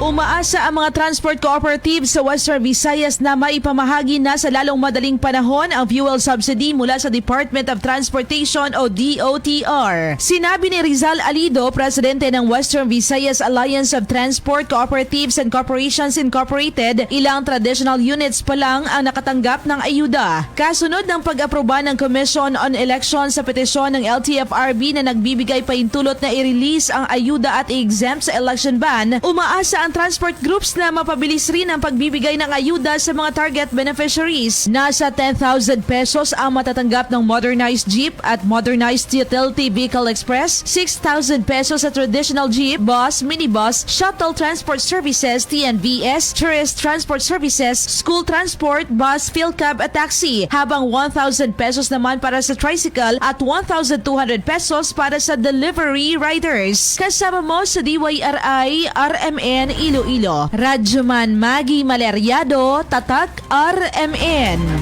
Umaasa ang mga transport cooperatives sa Western Visayas na maipamahagi na sa lalong madaling panahon ang fuel subsidy mula sa Department of Transportation o DOTR. Sinabi ni Rizal Alido, presidente ng Western Visayas Alliance of Transport Cooperatives and Corporations Incorporated, ilang traditional units pa lang ang nakatanggap ng ayuda. Kasunod ng pag-aproba ng Commission on Elections sa petisyon ng LTFRB na nagbibigay paintulot na i-release ang ayuda at i-exempt sa election ban, umaasa ang transport groups na mapabilis rin ang pagbibigay ng ayuda sa mga target beneficiaries. Nasa 10,000 pesos ang matatanggap ng modernized jeep at modernized utility vehicle express, 6,000 pesos sa traditional jeep, bus, minibus, shuttle transport services, TNVS, tourist transport services, school transport, bus, field cab at taxi, habang 1,000 pesos naman para sa tricycle at 1,200 pesos para sa delivery riders. Kasama mo sa DYRI RMN Iloilo. Radyoman Magi Maleriado, Tatak RMN.